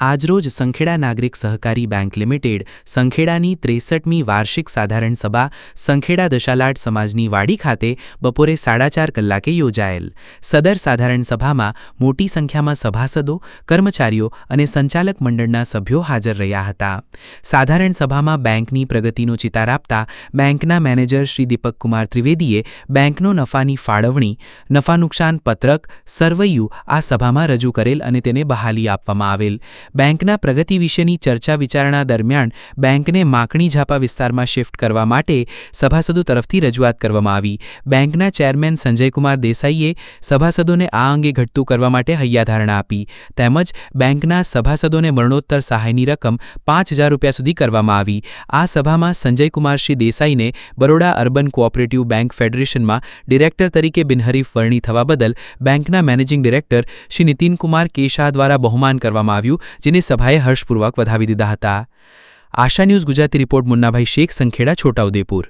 આજરોજ સંખેડા નાગરિક સહકારી બેંક લિમિટેડ સંખેડાની ત્રેસઠમી વાર્ષિક સાધારણ સભા સંખેડા દશાલાટ સમાજની વાડી ખાતે બપોરે સાડા ચાર કલાકે યોજાયેલ. સદર સાધારણ સભામાં મોટી સંખ્યામાં સભાસદો, કર્મચારીઓ અને સંચાલક મંડળના સભ્યો હાજર રહ્યા હતા. સાધારણ સભામાં બેંકની પ્રગતિનો ચિતાર આપતા બેંકના મેનેજર શ્રી દીપકકુમાર ત્રિવેદીએ બેંકનો નફાની ફાળવણી, નફા નુકસાન પત્રક, સરવૈયું આ સભામાં રજૂ કરેલ અને તેને બહાલી આપવામાં આવેલ. બેંકના પ્રગતિ વિશેની ચર્ચા વિચારણા દરમિયાન બેંકને માકણી ઝાપા વિસ્તારમાં શિફ્ટ કરવા માટે સભાસદો તરફથી રજૂઆત કરવામાં આવી. બેંકના ચેરમેન સંજયકુમાર દેસાઈએ સભાસદોને આ અંગે ઘટતું કરવા માટે હૈયાધારણા આપી. તેમજ બેંકના સભાસદોને મરણોત્તર સહાયની રકમ પાંચ હજાર રૂપિયા સુધી કરવામાં આવી. આ સભામાં સંજયકુમારશ્રી દેસાઈને બરોડા અર્બન કોઓપરેટિવ બેંક ફેડરેશનમાં ડિરેક્ટર તરીકે બિનહરીફ વરણી થવા બદલ બેંકના મેનેજિંગ ડિરેક્ટર શ્રી નીતિનકુમાર કેશા દ્વારા બહુમાન કરવામાં આવ્યું જેને સભાએ હર્ષપૂર્વક વધાવી દીધા હતા. Asha news Gujarati report Munnabhai Shaikh Sankheda Chhota Udepur